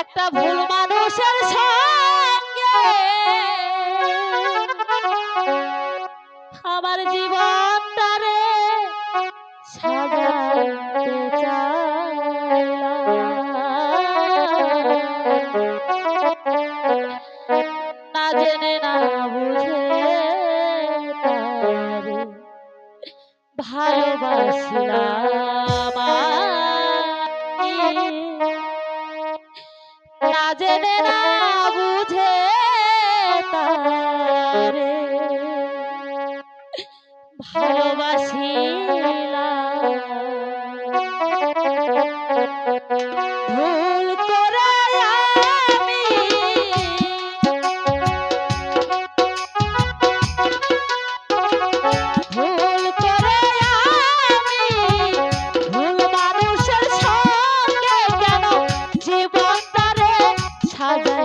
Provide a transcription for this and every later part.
একটা ভুল মানুষের সঙ্গে। আমার জীবনটা রে না জেনে না বুঝে ভালোবাসলাম। না বুঝে তারে। ভালোবাসিলাম ভুল সাদা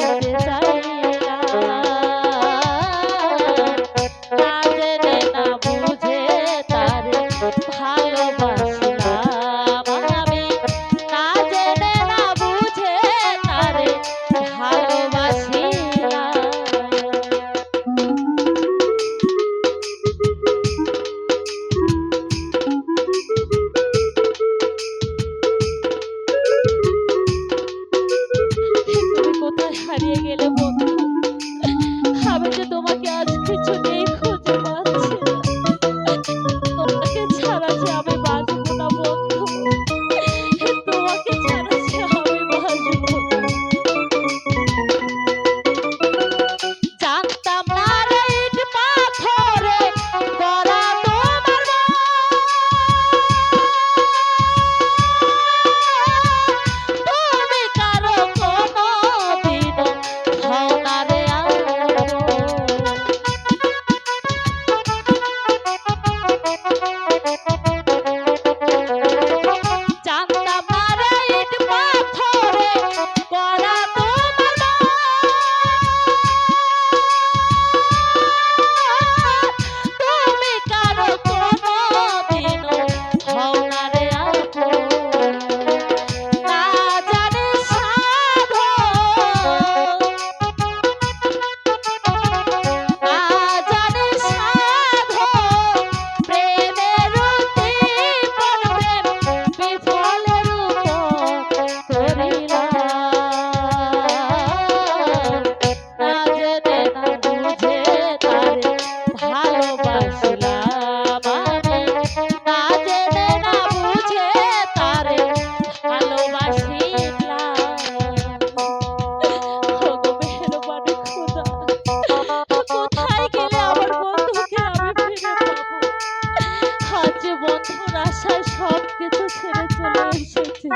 আশায় সব কিছু ছেড়ে চলে এসেছি।